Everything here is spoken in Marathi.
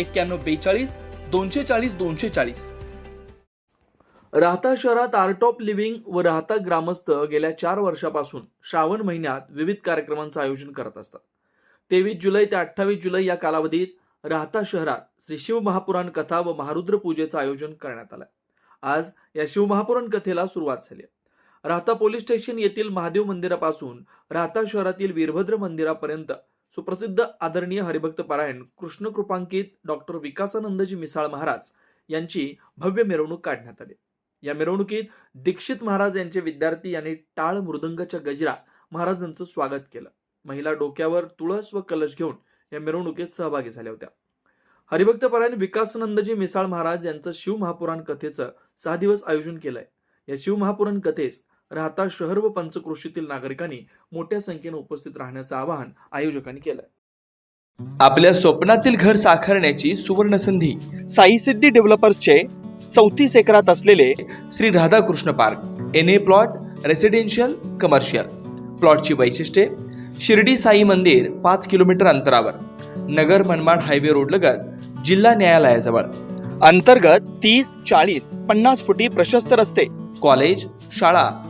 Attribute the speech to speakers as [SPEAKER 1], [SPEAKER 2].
[SPEAKER 1] एक्क्याण्णव बेचाळीस दोनशे चाळीस दोनशे चाळीस. राहता शहरात आर्ट ऑफ लिव्हिंग व राहता ग्रामस्थ गेल्या चार वर्षापासून श्रावण महिन्यात विविध कार्यक्रमांचं आयोजन करत असतात. तेवीस जुलै ते अठ्ठावीस जुलै या कालावधीत राहता शहरात श्री शिव महापुराण कथा व महारुद्र पूजेचं आयोजन करण्यात आलं आज या शिवमहापुराण कथेला सुरुवात झाली राहता पोलीस स्टेशन येथील महादेव मंदिरापासून राहता शहरातील वीरभद्र मंदिरापर्यंत सुप्रसिद्ध आदरणीय हरिभक्त पारायण कृष्ण कृपांकित डॉक्टर विकासानंदजी मिसाळ महाराज यांची भव्य मिरवणूक काढण्यात आली. या मिरवणुकीत दीक्षित महाराज यांचे विद्यार्थी यांनी टाळ मृदंगाच्या गजरा महाराजांचं स्वागत केलं. महिला डोक्यावर तुळस व कलश घेऊन या मिरवणुकीत सहभागी झाल्या होत्या. हरिभक्त परायण विकासानंदजी मिसाळ महाराज यांचं शिव महापुराण कथेचं सहा दिवस आयोजन केलंय. या शिव महापुराण कथेस राहता शहर व पंचक्रोशीतील नागरिकांनी मोठ्या संख्येने उपस्थित राहण्याचं आवाहन आयोजकांनी केलं आपल्या स्वप्नातील घर साकारण्याची सुवर्ण संधी साई सिद्धी डेव्हलपर्सचे चौतीस एकरात असलेले Shri Radhakrishna park N A plot residential commercial प्लॉटची वैशिष्ट्ये शिर्डी साई मंदिर पाच किलोमीटर अंतरावर नगर मनमाड हायवे रोड लगत जिल्हा न्यायालयाजवळ. अंतर्गत तीस चाळीस पन्नास फुटी प्रशस्त रस्ते कॉलेज शाळा